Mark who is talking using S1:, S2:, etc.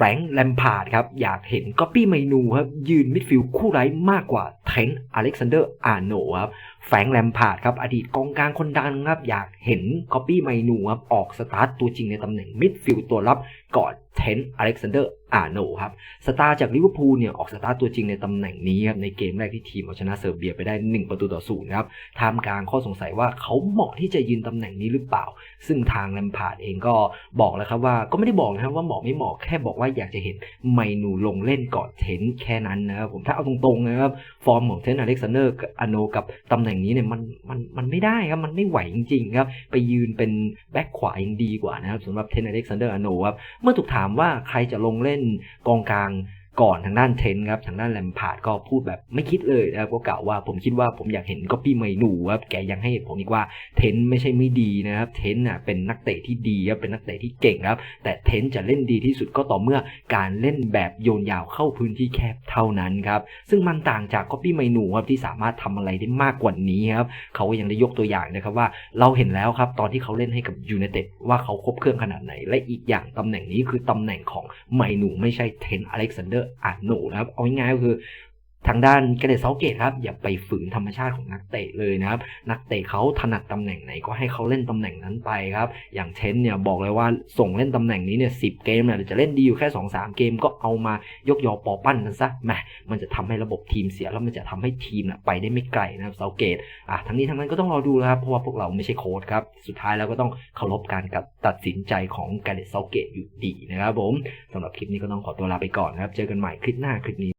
S1: แฟรงค์แลมพาร์ดครับ อยากเห็นก๊อปปี้ไมนูครับ ยืนมิดฟิลด์คู่ไร้มากกว่า เทรนต์อเล็กซานเดอร์อาร์โนครับแฟงแลมพาดครับอดีตกองกลางคนดังครับอยากเห็นก๊อปปี้ไมนูครับออกสตาร์ทตัวจริงในตำแหน่งมิดฟิลด์ตัวรับก่อนเทรนต์อเล็กซานเดอร์อาโนครับสตาร์จากลิเวอร์พูลเนี่ยออกสตาร์ทตัวจริงในตำแหน่งนี้ครับในเกมแรกที่ทีมเอาชนะเซอร์เบียไปได้ 1 ประตูต่อศูนย์ครับท่ามกลางข้อสงสัยว่าเขาเหมาะที่จะยืนตำแหน่งนี้หรือเปล่า ซึ่งทางแลมพาร์ดเองก็บอกแล้วครับว่าก็ไม่ได้บอกนะครับว่าเหมาะไม่เหมาะแค่บอกว่าอยากจะเห็นไมนูลงเล่นก่อนเทนแค่นั้นนะครับผมถ้าเอาตรงๆนะครับฟอร์มของเทนอเล็กซานเดอร์อโนกับตำแหน่งนี้เนี่ยมันมันมันไม่ได้ครับ มันไม่ไหวจริงๆครับ ไปยืนเป็นแบ็คขวายังดีกว่านะครับสำหรับเทนอเล็กซานเดอร์อโนครับ เมื่อถูกถามว่าใครจะลงเล่นกองกลาง ก่อนทางด้านเทนครับทางด้านแลมพาร์ดก็พูดแบบไม่คิดเลยนะครับก็กล่าวว่าผมคิดว่าผมอยากเห็นก็ปี้ไมหนูครับแกยังให้ผลอีกว่าเทนไม่ใช่ไม่ดีนะครับเทนน่ะเป็นนักเตะที่ดีครับเป็นนักเตะที่เก่งครับ แต่เทนจะเล่นดีที่สุดก็ต่อเมื่อการเล่นแบบโยนยาวเข้าพื้นที่แคบเท่านั้นครับซึ่งมันต่างจากก็ปี้ไมหนูครับที่สามารถทำอะไรได้มากกว่านี้ครับเขาก็ยังได้ยกตัวอย่างนะครับว่าเราเห็นแล้วครับตอนที่เขาเล่นให้กับยูไนเต็ดว่าเขาครบเครื่องขนาดไหน และอีกอย่างตำแหน่งนี้คือตำแหน่งของไมนูไม่ใช่เทนอเล็กซานเดอร์อาร์โนนะครับเอาง่ายๆก็คือ ทางด้านเกเรตเซาเกตครับอย่าไปฝืนธรรมชาติของนักเตะเลยนะครับ นักเตะเขาถนัดตำแหน่งไหนก็ให้เขาเล่นตำแหน่งนั้นไปครับ อย่างเทนเนี่ยบอกเลยว่าส่งเล่นตำแหน่งนี้เนี่ยสิเกมเนี่ยจะเล่นดีอยู่แค่ 2 3 เกมก็เอามายกยอปอปั้นกันซะแหมมันจะทำให้ระบบทีมเสียแล้วมันจะทำให้ทีมน่ะไปได้ไม่ไกลนะครับเซาเกตอะทั้งนี้ทั้งนั้นก็ต้องรอดูนะครับเพราะว่าพวกเราไม่ใช่โค้ชครับสุดท้ายแล้วก็ต้องเคารพการตัดสินใจของเกเรตเซาเกตอยู่ดีนะครับผมสำหรับคลิปนี้ก็ต้องขอตัวลาไปก่อนนะครับเจอกันใหม่คลิปหน้าคลิปนี้